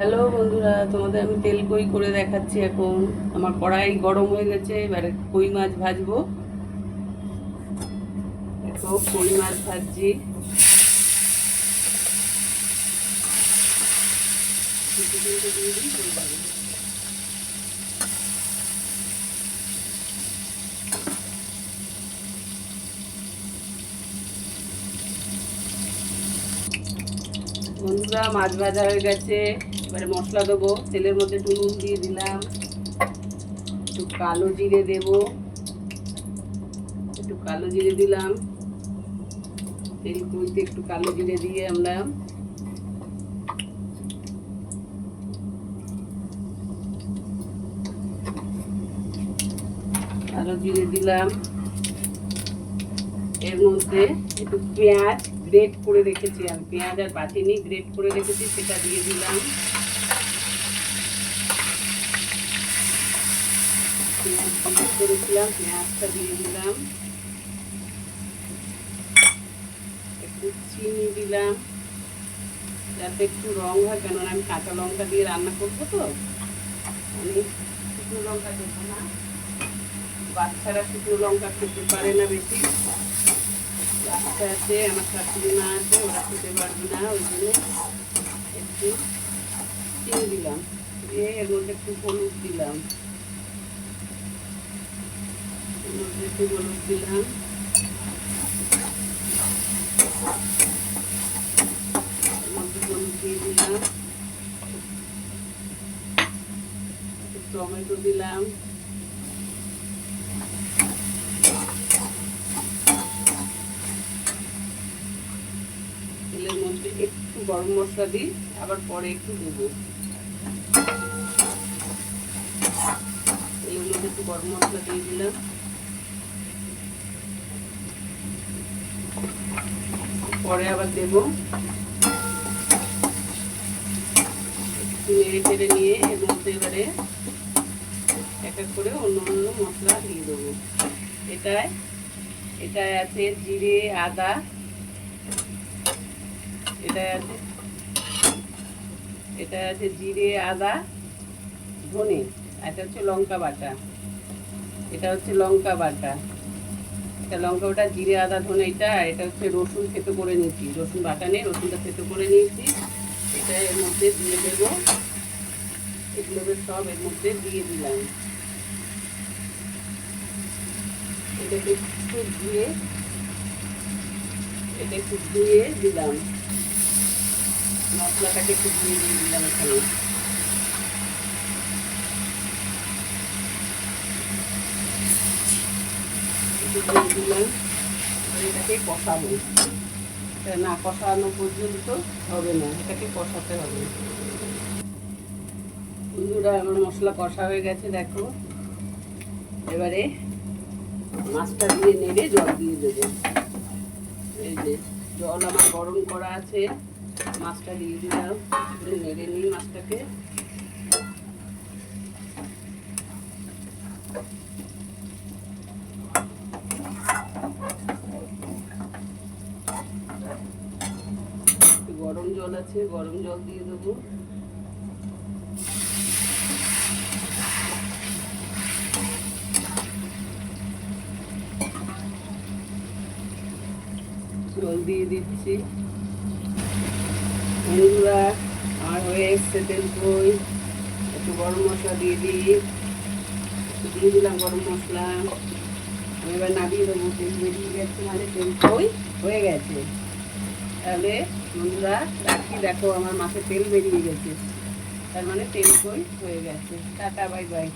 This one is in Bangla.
হ্যালো বন্ধুরা, তোমাদের আমি তেল কই করে দেখাচ্ছি এখন। আমার কড়াই গরম হয়ে গেছে, এবারে কই মাছ ভাজবো? দেখো, কই মাছ ভাজছি। বন্ধুরা, মাছ ভাজা হয়ে গেছে। এবারে মশলা দেবো, তেলের মধ্যে একটু নুন দিয়ে দিলাম, একটু কালো জিরে দেব, একটু কালো জিরে দিলাম, তেল কইতে একটু কালো জিরে দিয়ে আমরা কালো জিরে দিলাম। এর মধ্যে একটু পেঁয়াজ গ্রেট করে রেখেছি আমি, পেঁয়াজ আর বাটিনি, গ্রেট করে রেখেছি, সেটা দিয়ে দিলাম। পেঁয়াজ গ্রেট করেছিলাম, পেঁয়াজটা দিয়ে দিলাম। একটু চিনি দিলাম, যাতে একটু রং হয়, কেননা আমি কাঁচা লঙ্কা দিয়ে রান্না করব তো। আমি শুকনো লঙ্কা দেবো না। বাচ্চারা শুকনো লঙ্কা খেতে পারে না বেশি। বাচ্চা আছে, আমার শাশুড়ি মা আছে, ওরা খেতে পারবে না, ওই জন্য একটু চিনি দিলাম। দিয়ে এর মধ্যে একটু হলুদ দিলাম। একটু হলুদ দিলাম হলুদ দিয়ে দিলাম টমেটো দিলাম তেলের মধ্যে একটু গরম মশলা দিই আবার পরে একটু দেবো তেলের মধ্যে একটু গরম মশলা দিয়ে দিলাম। পরে আবার দেব। নেড়ে চেড়ে নিয়ে এর মধ্যে এবারে এক এক করে অন্য অন্য মশলা দিয়ে দেবো। এটায় এটায় আছে জিরে, আদা। এটা আছে এটা আছে জিরে, আদা, ধনে। এটা হচ্ছে লঙ্কা বাটা। এটা হচ্ছে লঙ্কা বাটা। এটা লঙ্কা বাটা জিরে, আদা, ধনে, এটা এটা হচ্ছে রসুন থেতো করে নিয়েছি। রসুন বাটা নেই, রসুনটা থেতো করে নিয়েছি। এটা এর মধ্যে দিয়ে দেবো। এগুলোকে সব এর মধ্যে দিয়ে দিলাম। এটাকে একটু ধুয়ে, এটা একটু ধুয়ে দিলাম। মশলাটাকে একটু ধুয়ে দিয়ে দিলাম এখানে। একটু দিয়ে কষাবো। এটা না কষানো পর্যন্ত হবে না, এটাকে কষাতে হবে। বন্ধুরা, আমার মশলা কষা হয়ে গেছে, দেখো। এবারে মাছটা দিয়ে নেড়ে জল দিয়ে দেবো। এই যে জল আমার গরম করা আছে, মাছটা দিয়ে দিলাম। নেড়ে নিই মাছটাকে। গরম জল আছে, গরম জল দিয়ে দেবো। জল দিয়ে দিচ্ছি। আমার হয়ে এসছে তেল কই? একটু গরম মশলা দিয়ে দিই। একটু দিয়ে দিলাম গরম মশলা। আমি এবার নামিয়ে দেবো। তেল বেরিয়ে গেছে মানে তেল কই? হয়ে গেছে। তাহলে বন্ধুরা, রাখি দেখো, আমার মাথায় তেল বেরিয়ে গেছে। তার মানে তেল কই হয়ে গেছে। Tata, bye bye.